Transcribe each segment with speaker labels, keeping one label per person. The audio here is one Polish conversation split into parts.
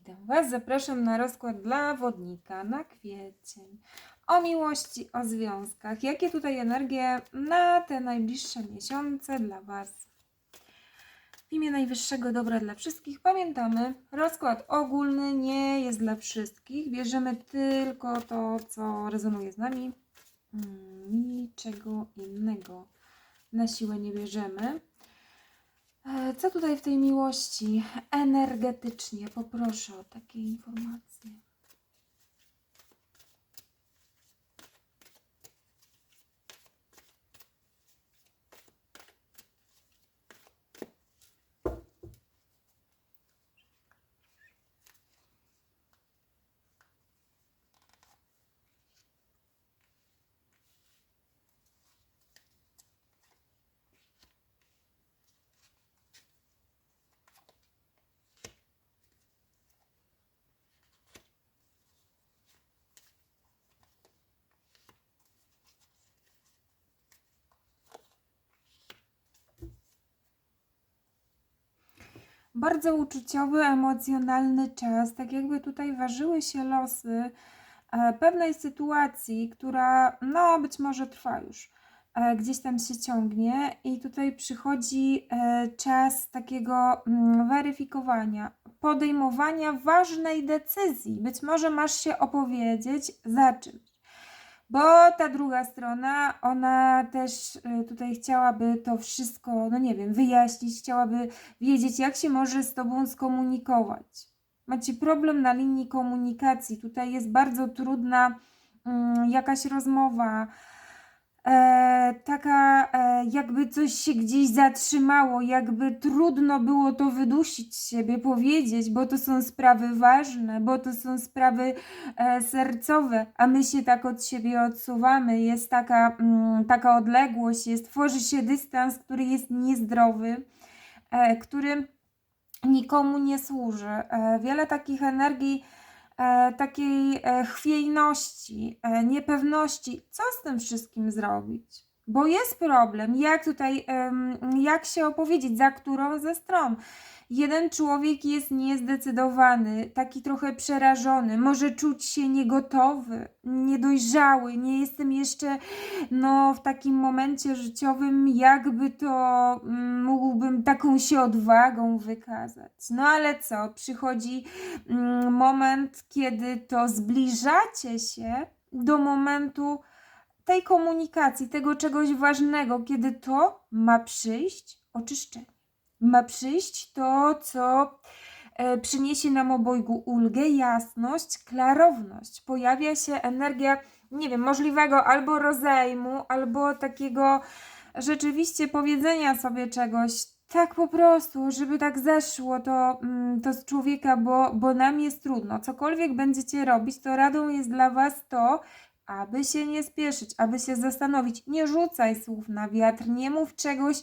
Speaker 1: Witam Was, zapraszam na rozkład dla wodnika na kwiecień. O miłości, o związkach. Jakie tutaj energie na te najbliższe miesiące dla Was? W imię Najwyższego Dobra dla wszystkich pamiętamy, rozkład ogólny nie jest dla wszystkich. Bierzemy tylko to, co rezonuje z nami. Mm, Niczego innego na siłę nie bierzemy. E, Co tutaj w tej miłości energetycznie poproszę o takie informacje? Bardzo uczuciowy, emocjonalny czas, tak jakby tutaj ważyły się losy e, pewnej sytuacji, która no być może trwa już, e, gdzieś tam się ciągnie i tutaj przychodzi e, czas takiego mm, weryfikowania, podejmowania ważnej decyzji. Być może masz się opowiedzieć za czymś. Bo ta druga strona, ona też y, tutaj chciałaby to wszystko, no nie wiem, wyjaśnić, chciałaby wiedzieć, jak się może z Tobą skomunikować. Macie problem na linii komunikacji. Tutaj jest bardzo trudna mm, jakaś rozmowa, e, taka e, jakby coś się gdzieś zatrzymało, jakby trudno było to wydusić z siebie, powiedzieć, bo to są sprawy ważne, bo to są sprawy e, sercowe, a my się tak od siebie odsuwamy. Jest taka, mm, taka odległość, jest, tworzy się dystans, który jest niezdrowy, e, który nikomu nie służy. E, wiele takich energii, takiej e, chwiejności, e, niepewności, co z tym wszystkim zrobić? Bo jest problem, jak tutaj, jak się opowiedzieć, za którą ze stron. Jeden człowiek jest niezdecydowany, taki trochę przerażony, może czuć się niegotowy, niedojrzały, nie jestem jeszcze no, w takim momencie życiowym, jakby to mm, mógłbym taką się odwagą wykazać. No ale co, przychodzi mm, moment, kiedy to zbliżacie się do momentu tej komunikacji, tego czegoś ważnego, kiedy to ma przyjść oczyszczenie. Ma przyjść to, co e, przyniesie nam obojgu ulgę, jasność, klarowność. Pojawia się energia, nie wiem, możliwego albo rozejmu, albo takiego rzeczywiście powiedzenia sobie czegoś. Tak po prostu, żeby tak zeszło to, mm, to z człowieka, bo, bo nam jest trudno. Cokolwiek będziecie robić, to radą jest dla Was to, aby się nie spieszyć, aby się zastanowić. Nie rzucaj słów na wiatr, nie mów czegoś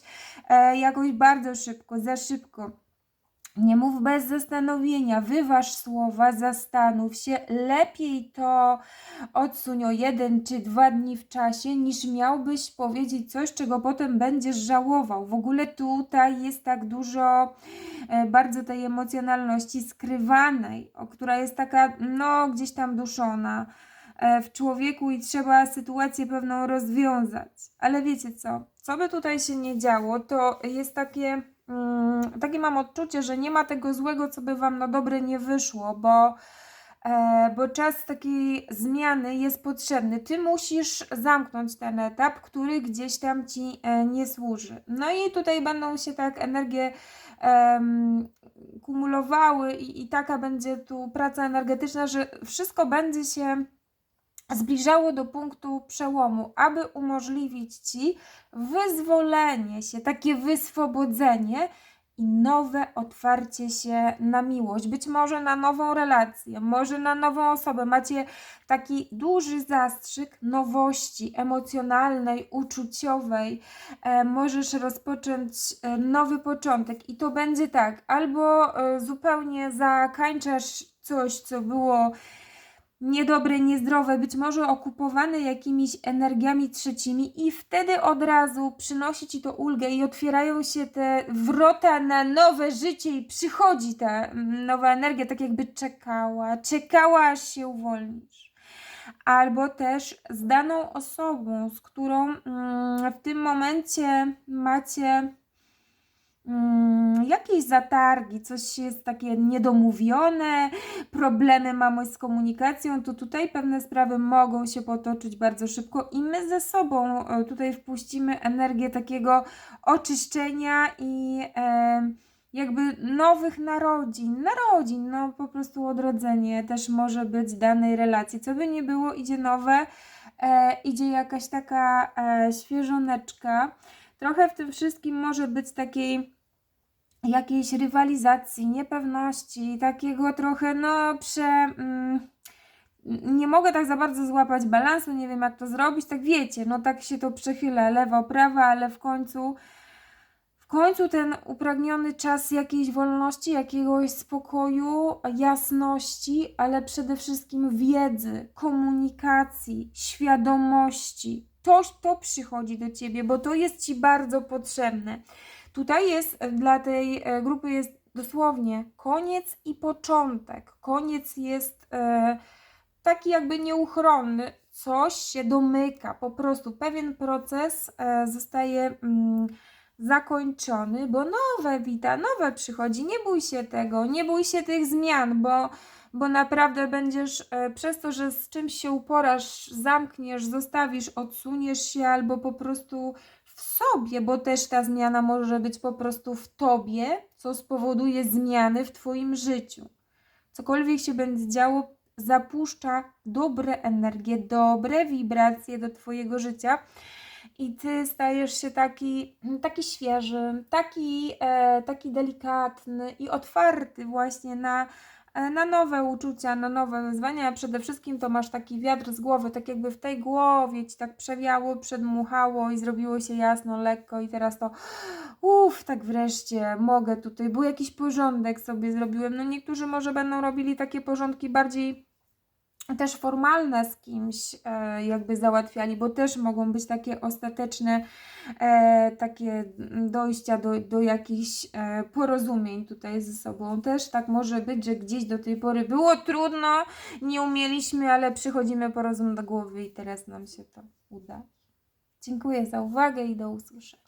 Speaker 1: e, jakoś bardzo szybko, za szybko. Nie mów bez zastanowienia, wyważ słowa, zastanów się. Lepiej to odsuń o jeden czy dwa dni w czasie, niż miałbyś powiedzieć coś, czego potem będziesz żałował. W ogóle tutaj jest tak dużo e, bardzo tej emocjonalności skrywanej, która jest taka, no, gdzieś tam duszona w człowieku i trzeba sytuację pewną rozwiązać. Ale wiecie co? Co by tutaj się nie działo, to jest takie, mm, takie mam odczucie, że nie ma tego złego, co by wam na dobre nie wyszło, bo, e, bo czas takiej zmiany jest potrzebny. Ty musisz zamknąć ten etap, który gdzieś tam ci e, nie służy. No i tutaj będą się tak energie em, kumulowały i, i taka będzie tu praca energetyczna, że wszystko będzie się zbliżało do punktu przełomu, aby umożliwić Ci wyzwolenie się, takie wyswobodzenie i nowe otwarcie się na miłość, być może na nową relację, może na nową osobę. Macie taki duży zastrzyk nowości emocjonalnej, uczuciowej. E, możesz rozpocząć e, nowy początek i to będzie tak, albo e, zupełnie zakańczasz coś, co było niedobre, niezdrowe, być może okupowane jakimiś energiami trzecimi, i wtedy od razu przynosi ci to ulgę i otwierają się te wrota na nowe życie, i przychodzi ta mm, nowa energia, tak jakby czekała, czekała aż się uwolnisz. Albo też z daną osobą, z którą mm, w tym momencie macie jakieś zatargi, coś jest takie niedomówione, problemy mamy z komunikacją, to tutaj pewne sprawy mogą się potoczyć bardzo szybko i my ze sobą e, tutaj wpuścimy energię takiego oczyszczenia i e, jakby nowych narodzin, narodzin, no po prostu odrodzenie też może być danej relacji. Co by nie było, idzie nowe, e, idzie jakaś taka świeżoneczka. Trochę w tym wszystkim może być takiej jakiejś rywalizacji, niepewności, takiego trochę, no, prze. Mm, nie mogę tak za bardzo złapać balansu, nie wiem jak to zrobić, tak wiecie, no tak się to przechyla lewo, prawo, ale w końcu, w końcu ten upragniony czas jakiejś wolności, jakiegoś spokoju, jasności, ale przede wszystkim wiedzy, komunikacji, świadomości. To, to przychodzi do ciebie, bo to jest ci bardzo potrzebne. Tutaj jest e, dla tej e, grupy jest dosłownie koniec i początek. Koniec jest e, taki jakby nieuchronny. Coś się domyka, po prostu pewien proces zostaje mm, zakończony, bo nowe wita, nowe przychodzi. Nie bój się tego, nie bój się tych zmian, bo, bo naprawdę będziesz przez to, że z czymś się uporasz, zamkniesz, zostawisz, odsuniesz się albo po prostu w sobie, bo też ta zmiana może być po prostu w tobie, co spowoduje zmiany w twoim życiu. Cokolwiek się będzie działo, zapuszcza dobre energie, dobre wibracje do twojego życia. I ty stajesz się taki, taki świeży, taki, e, taki delikatny i otwarty właśnie na, na nowe uczucia, na nowe wyzwania, przede wszystkim to masz taki wiatr z głowy, tak jakby w tej głowie ci tak przewiało, przedmuchało i zrobiło się jasno, lekko i teraz to uff, tak wreszcie mogę tutaj, bo jakiś porządek sobie zrobiłem. No niektórzy może będą robili takie porządki bardziej też formalne z kimś e, jakby załatwiali, bo też mogą być takie ostateczne e, takie dojścia do, do jakichś e, porozumień tutaj ze sobą. Też tak może być, że gdzieś do tej pory było trudno, nie umieliśmy, ale przychodzimy po rozum do głowy i teraz nam się to uda. Dziękuję za uwagę i do usłyszenia.